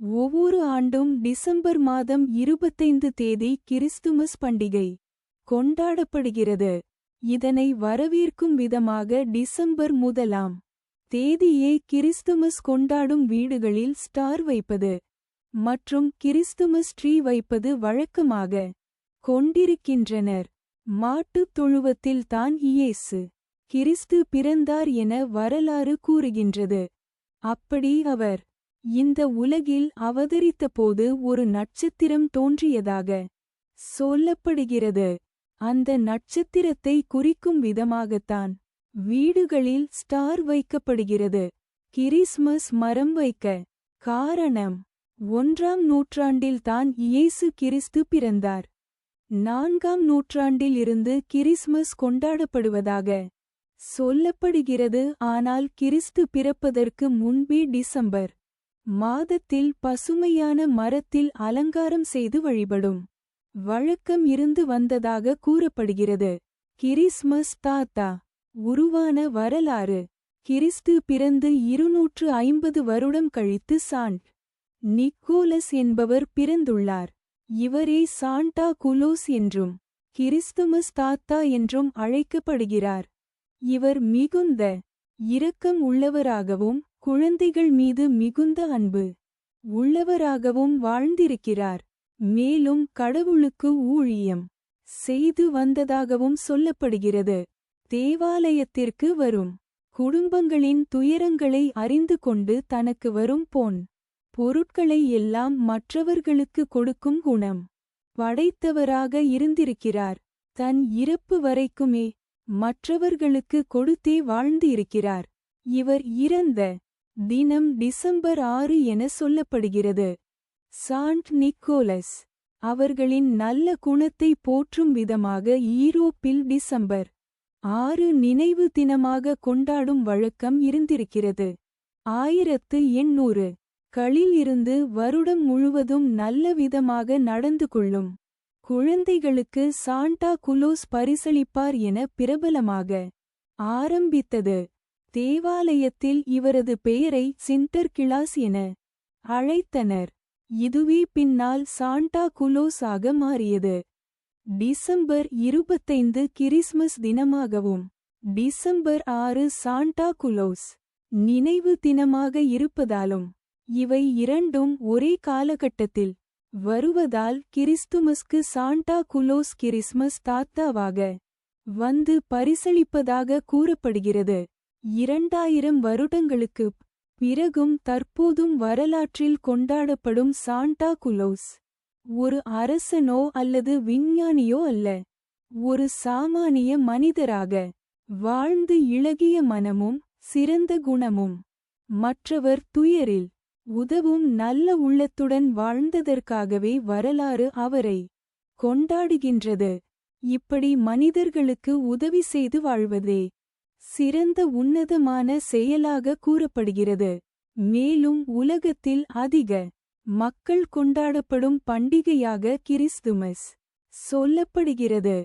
ஒவ்வொரு ஆண்டும் டிசம்பர் மாதம் இருபத்தைந்து தேதி கிறிஸ்துமஸ் பண்டிகை கொண்டாடப்படுகிறது. இதனை வரவேற்கும் விதமாக டிசம்பர் முதலாம் தேதியே கிறிஸ்துமஸ் கொண்டாடும் வீடுகளில் ஸ்டார் வைப்பது மற்றும் கிறிஸ்துமஸ் ட்ரீ வைப்பது வழக்கமாக கொண்டிருக்கின்றனர். மாட்டுத் தொழுவத்தில் தான் இயேசு கிறிஸ்து பிறந்தார் என வரலாறு கூறுகின்றது. அப்படி அவர் இந்த உலகில் அவதரித்தபோது ஒரு நட்சத்திரம் தோன்றியதாக சொல்லப்படுகிறது. அந்த நட்சத்திரத்தை குறிக்கும் விதமாகத்தான் வீடுகளில் ஸ்டார் வைக்கப்படுகிறது. கிறிஸ்மஸ் மரம் வைக்க காரணம் ஒன்றாம் நூற்றாண்டில் தான் இயேசு கிறிஸ்து பிறந்தார். நான்காம் நூற்றாண்டில் இருந்து கிறிஸ்மஸ் கொண்டாடப்படுவதாக சொல்லப்படுகிறது. ஆனால் கிறிஸ்து பிறப்பதற்கு முன்பே டிசம்பர் மாதத்தில் பசுமையான மரத்தில் அலங்காரம் செய்து வழிபடும். வழக்கம் இருந்து வந்ததாக கூறப்படுகிறது. கிறிஸ்மஸ் தாத்தா உருவான வரலாறு. கிறிஸ்து பிறந்து இருநூற்று ஐம்பது வருடம் கழித்து சாண்ட் நிக்கோலஸ் என்பவர் பிறந்துள்ளார். இவரே சாண்டா குலோஸ் என்றும் கிறிஸ்துமஸ் தாத்தா என்றும் அழைக்கப்படுகிறார். இவர் மிகுந்த இரக்கம் உள்ளவராகவும் குழந்தைகள் மீது மிகுந்த அன்பு. உள்ளவராகவும் வாழ்ந்திருக்கிறார். மேலும் கடவுளுக்கு ஊழியம் செய்து வந்ததாகவும் சொல்லப்படுகிறது. தேவாலயத்திற்கு வரும். குடும்பங்களின் துயரங்களை அறிந்து கொண்டு தனக்கு வரும் பொன். பொருட்களை எல்லாம் மற்றவர்களுக்கு கொடுக்கும் குணம். படைத்தவராக இருந்திருக்கிறார். தன் இறப்பு வரைக்குமே மற்றவர்களுக்கு கொடுத்தே வாழ்ந்து இருக்கிறார் இவர் இறந்த தினம் டிசம்பர் ஆறு என சொல்லப்படுகிறது. சாண்ட் நிக்கோலஸ் அவர்களின் நல்ல குணத்தை போற்றும் விதமாக ஈரோப்பில் டிசம்பர் ஆறு நினைவு தினமாக கொண்டாடும் வழக்கம் இருந்திருக்கிறது. ஆயிரத்து எண்ணூறு களில் இருந்து வருடம் முழுவதும் நல்ல விதமாக நடந்து கொள்ளும் குழந்தைகளுக்கு சாண்டா குலோஸ் பரிசளிப்பார் என பிரபலமாக ஆரம்பித்தது. தேவாலயத்தில் இவரது பெயரை சின்டர் கிளாஸ் என அழைத்தனர். இதுவே பின்னால் சாண்டா குலோஸாக ஆக மாறியது. டிசம்பர் இருபத்தைந்து கிறிஸ்மஸ் தினமாகவும் டிசம்பர் ஆறு சாண்டா குலோஸ் நினைவு தினமாக இருப்பதாலும் இவை இரண்டும் ஒரே காலகட்டத்தில் வருவதால் கிறிஸ்துமஸ்க்கு சாண்டா குலோஸ் கிறிஸ்மஸ் தாத்தாவாக வந்து பரிசளிப்பதாக கூறப்படுகிறது. இரண்டாயிரம் வருடங்களுக்குப் பிறகும் தற்போதும் வரலாற்றில் கொண்டாடப்படும் சாண்டா குலோஸ் ஒரு அரசனோ அல்லது விஞ்ஞானியோ அல்ல. ஒரு சாமானிய மனிதராக வாழ்ந்து இளகிய மனமும் சிறந்த குணமும். மற்றவர் துயரில் உதவும் நல்ல உள்ளத்துடன் வாழ்ந்ததற்காகவே வரலாறு அவரை கொண்டாடுகின்றது. இப்படி மனிதர்களுக்கு உதவி செய்து வாழ்வதே சிறந்த உன்னதமான செயலாக கூறப்படுகிறது. மேலும் உலகத்தில் அதிக மக்கள் கொண்டாடப்படும் பண்டிகையாக கிறிஸ்துமஸ் சொல்லப்படுகிறது.